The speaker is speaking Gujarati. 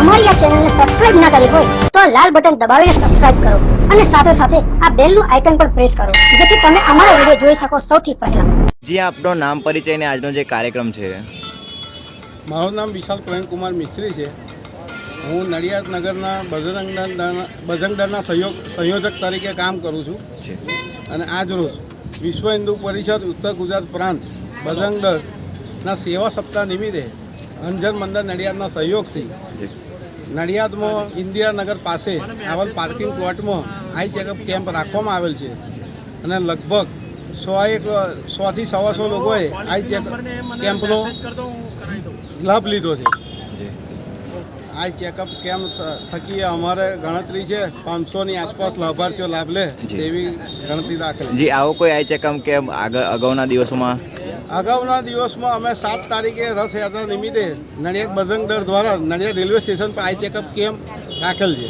અમારી આ ચેનલને સબસ્ક્રાઇબ ના કરી હોય તો આ લાલ બટન દબાવીને સબસ્ક્રાઇબ કરો અને સાથે સાથે આ બેલનું આઇકન પણ પ્રેસ કરો જેથી તમે અમારા વીડિયો જોઈ શકો સૌથી પહેલા. જી આપનો નામ પરિચય ને આજનો જે કાર્યક્રમ છે. મારું નામ વિશાલ પ્રવીણકુમાર મિસ્ત્રી છે. હું નડિયાદ નગરના બજરંગદળના બજરંગદળના સહયોગ સંયોજક તરીકે કામ કરું છું. છે અને આજ રોજ વિશ્વ હિન્દુ પરિષદ ઉત્તર ગુજરાત પ્રાંત બજરંગદળના સેવા સપ્તાહ નિમિત્તે અંજન મંદિર નડિયાદના સહયોગથી. નડિયાદમાં ઇન્દિરાનગર પાસે આવેલ પાર્કિંગ પ્લોટમાં આઈ ચેકઅપ કેમ્પ રાખવામાં આવેલ છે. અને લગભગ સો એક સોથી સવાસો લોકોએ આઈ ચેકઅપ કેમ્પનો લાભ લીધો છે. આ ચેકઅપ કેમ્પ થકી અમારે ગણતરી છે પાંચસોની આસપાસ લાભાર્થીઓ લાભ લે. તેવી ગણતરી રાખે જી આવો કોઈ આઈ ચેકઅપ કેમ્પ આગળ અગાઉના દિવસોમાં અગાઉના દિવસમાં અમે સાત તારીખે રથયાત્રા નિમિત્તે નડિયાદ બજરંગ દળ દ્વારા નડિયાદ રેલવે સ્ટેશન પર આઈ ચેકઅપ કેમ્પ રાખેલ છે.